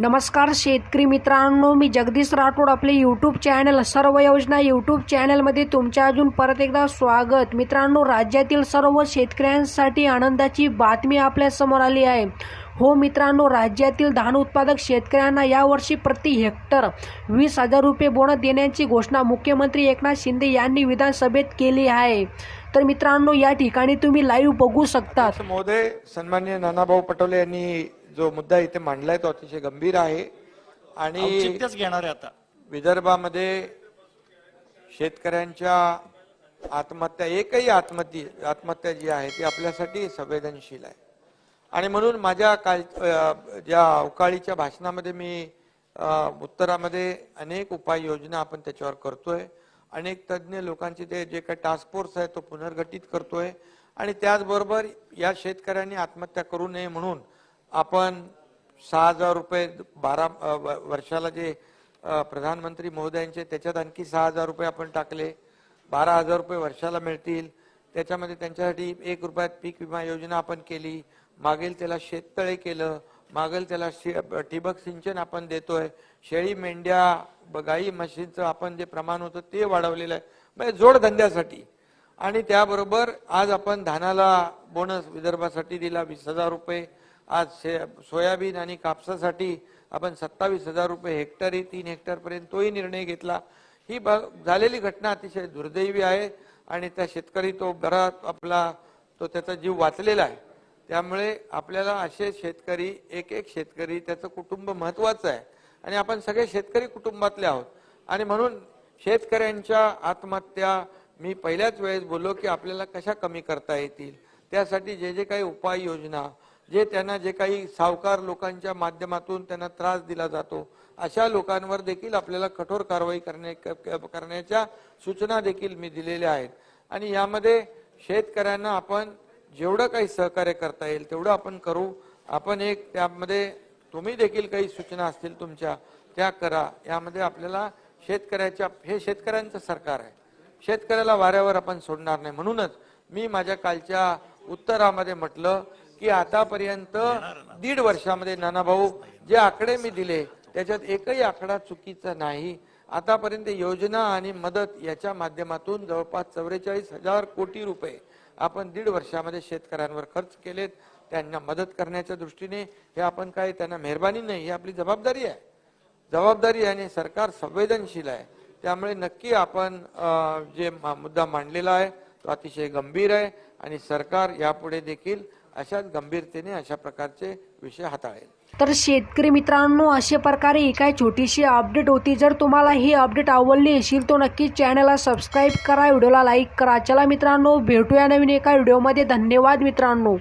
नमस्कार शेतकरी मित्रांनो मी जगदीश राठोड आपले यूट्यूब चॅनल सर्व योजना यूट्यूब चॅनलमध्ये तुमच्या अजून परत एकदा स्वागत. मित्रांनो राज्यातील सर्व शेतकऱ्यांसाठी आनंदाची बातमी आपल्यासमोर आली आहे. हो मित्रांनो राज्यातील धान उत्पादक शेतकऱ्यांना यावर्षी प्रति हेक्टर वीस हजार रुपये बोनस देण्याची घोषणा मुख्यमंत्री एकनाथ शिंदे यांनी विधानसभेत केली आहे. तर मित्रांनो या ठिकाणी तुम्ही लाईव्ह बघू शकता. महोदय सन्मान्य नानाभाऊ पटोले यांनी जो मुद्दा इथे मांडलाय तो अतिशय गंभीर आहे. आणि घेणार आहे आता. विदर्भामध्ये शेतकऱ्यांच्या आत्महत्या एकही आत्महत्या आत्महत्या जी आहे ती आपल्यासाठी संवेदनशील आहे. आणि म्हणून माझ्या काल ज्या अवकाळीच्या भाषणामध्ये मी उत्तरामध्ये अनेक उपाययोजना आपण त्याच्यावर करतोय. अनेक तज्ज्ञ लोकांची ते जे काही टास्क फोर्स आहे तो पुनर्गठित करतोय. आणि त्याचबरोबर या शेतकऱ्यांनी आत्महत्या करू नये म्हणून आपण सहा हजार रुपये बारा व- वर्षाला जे प्रधानमंत्री महोदयांचे त्याच्यात आणखी सहा हजार रुपये आपण टाकले. बारा हजार रुपये वर्षाला मिळतील. त्याच्यामध्ये त्यांच्यासाठी एक रुपयात पीक विमा योजना आपण केली. मागेल त्याला शेततळे केलं. मागेल त्याला शे- ठिबक सिंचन आपण देतोय. शेळी मेंढ्या गाई म्हशींचं आपण जे प्रमाण होतं ते वाढवलेलं आहे. म्हणजे जोडधंद्यासाठी आणि त्याबरोबर आज आपण धानाला बोनस विदर्भासाठी दिला वीस हजार रुपये. आज शे- सोयाबीन आणि कापसासाठी आपण सत्तावीस हजार रुपये हेक्टरी तीन हेक्टरपर्यंत तोही निर्णय घेतला. ही ब- झालेली घटना अतिशय दुर्दैवी आहे आणि त्या शेतकरी तो बरा आपला तो त्याचा जीव वाचलेला आहे. त्यामुळे आपल्याला असे शेतकरी एक एक शेतकरी त्याचं कुटुंब महत्वाचं आहे. आणि आपण सगळे शेतकरी कुटुंबातले आहोत. आणि म्हणून शेतकऱ्यांच्या आत्महत्या मी पहिल्याच वेळेस बोललो की आपल्याला कशा कमी करता येतील? त्यासाठी जे जे काही उपाययोजना जे त्यांना जे काही सावकार लोकांच्या माध्यमातून त्यांना त्रास दिला जातो अशा लोकांवर देखील आपल्याला कठोर कारवाई करणे क- करण्याच्या सूचना देखील मी दिलेल्या आहेत. आणि यामध्ये शेतकऱ्यांना आपण जेवढं काही सहकार्य करता येईल तेवढं आपण करू. आपण एक त्यामध्ये तुम्ही देखील काही सूचना असतील तुमच्या त्या करा. यामध्ये आपल्याला शेतकऱ्याच्या हे शेतकऱ्यांचं सरकार आहे. शेतकऱ्याला वाऱ्यावर आपण सोडणार नाही. म्हणूनच मी माझ्या कालच्या उत्तरामध्ये म्हटलं की आतापर्यंत दीड वर्षामध्ये नानाभाऊ जे आकडे मी दिले त्याच्यात एकही आकडा चुकीचा नाही. आतापर्यंत योजना आणि मदत याच्या माध्यमातून जवळपास चौवेचाळीस हजार कोटी रुपये आपण दीड वर्षामध्ये शेतकऱ्यांवर खर्च केलेत. त्यांना मदत करण्याच्या दृष्टीने हे आपण काय त्यांना मेहरबानी नाही ही आपली जबाबदारी आहे. जबाबदारी आणि सरकार संवेदनशील आहे. त्यामुळे नक्की आपण जे मुद्दा मांडलेला आहे तो अतिशय गंभीर आहे आणि सरकार यापुढे देखील अशा गंभीरतेने अशा प्रकारचे विषय हाताळेल. तर शेतकरी मित्रांनो अशा प्रकारे ही काय छोटीशी अपडेट होती. जर तुम्हाला ही अपडेट आवडली असेल तो नक्की चॅनलला सबस्क्राईब करा व्हिडिओला लाईक करा. चला मित्रांनो भेटूया नवीन एका व्हिडिओमध्ये धन्यवाद मित्रांनो.